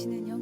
아멘. 당신은 영